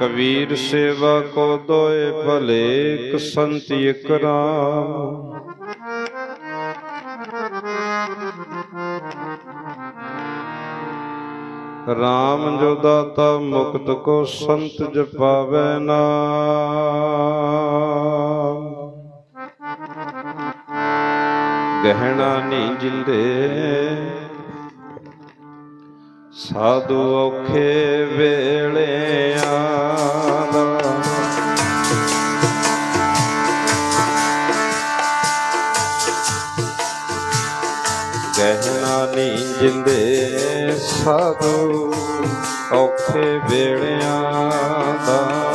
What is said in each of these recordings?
ਕਬੀਰ ਸੇਵਾ ਕੋ ਦੋਏ ਭਲੇ, ਇਕ ਸੰਤ ਇਕ ਰਾਮ। ਰਾਮ ਜੋ ਦਾਤਾ ਮੁਕਤ ਕੋ ਸੰਤ ਜਪਾਵੈ ਨਾਮ। ਗਹਿਣਾ ਨੀ ਜਿੰਦੇ ਸਾਧੂ ਔਖੇ ਵੇਲਿਆਂ ਦਾ। ਗਹਿਣਾ ਨੀ ਜਿੰਦੇ ਸਾਧੂ ਔਖੇ ਵੇਲਿਆਂ ਦਾ।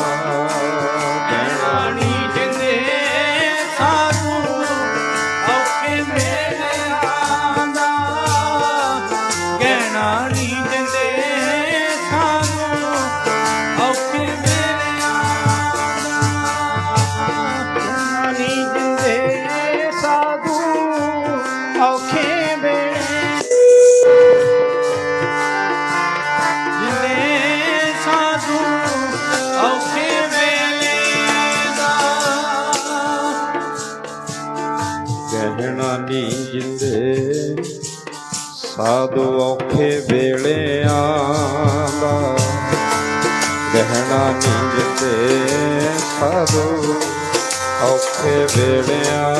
ਗਹਿਣਾ ਨੀ ਜਿੰਦੇ ਸਾਧੂ ਔਖੇ ਵੇਲਿਆਂ ਦਾ ਗਹਿਣਾ ਨੀ ਜਿੰਦੇ ਸਾਧੂ ਔਖੇ ਵੇਲਿਆਂ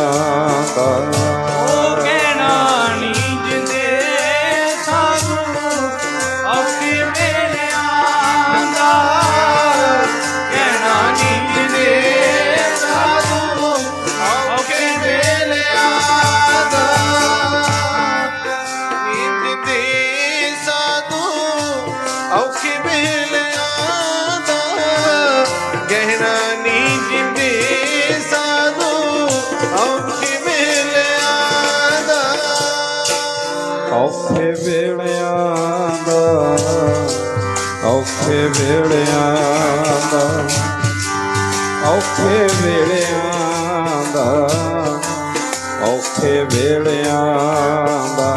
ਦਾ ਉਹ ਕਹਿਣਾ ਨਹੀਂ ਔਖੇ ਵੇਲਿਆਂ ਦਾ ਔਖੇ ਵੇਲਿਆਂ ਦਾ ਔਖੇ ਵੇਲਿਆਂ ਦਾ ਔਖੇ ਵੇਲਿਆਂ ਦਾ।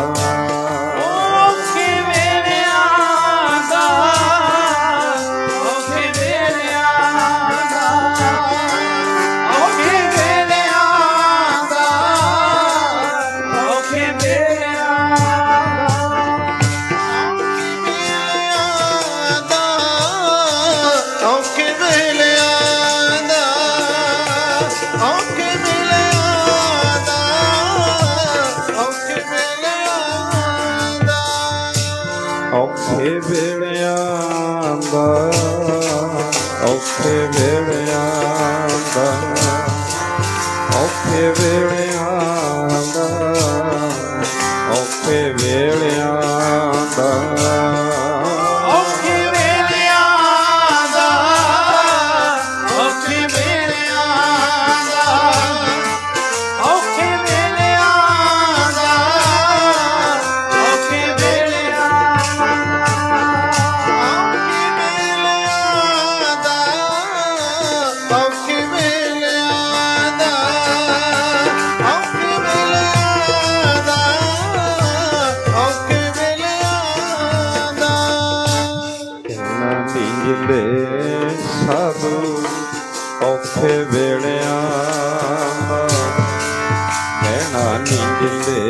ਦਾ ਔਖੇ ਵੇਲਿਆਂ ਦਾ ਔਖੇ ਵੇਲਿਆਂ ਦਾ ਔਖੇ ਵੇਲਿਆਂ ਦਾ ਮਿਲੇ ਸਾਧੂ ਔਖੇ ਵੇੜਿਆਂ ਦਾ ਕਹਿਣਾ ਨਹੀਂ ਮਿਲੇ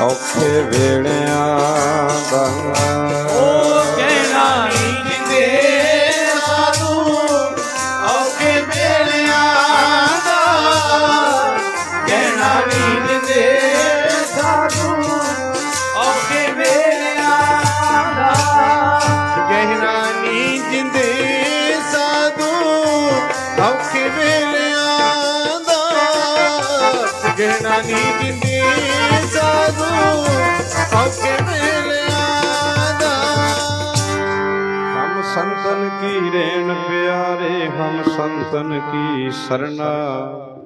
ਔਖੇ ਵੇੜਿਆਂ ਦਾ। ਔਖੇ ਦਾ ਕਹਿਣਾ ਨਹੀਂ ਜਿੰਦੇ ਸਾਧੂ ਔਖੇ ਵੇਲਿਆਂ ਦਾ। ਹਮ ਸੰਤਨ ਕੀ ਰੇਣ ਪਿਆਰੇ, ਹਮ ਸੰਤਨ ਕੀ ਸਰਨਾ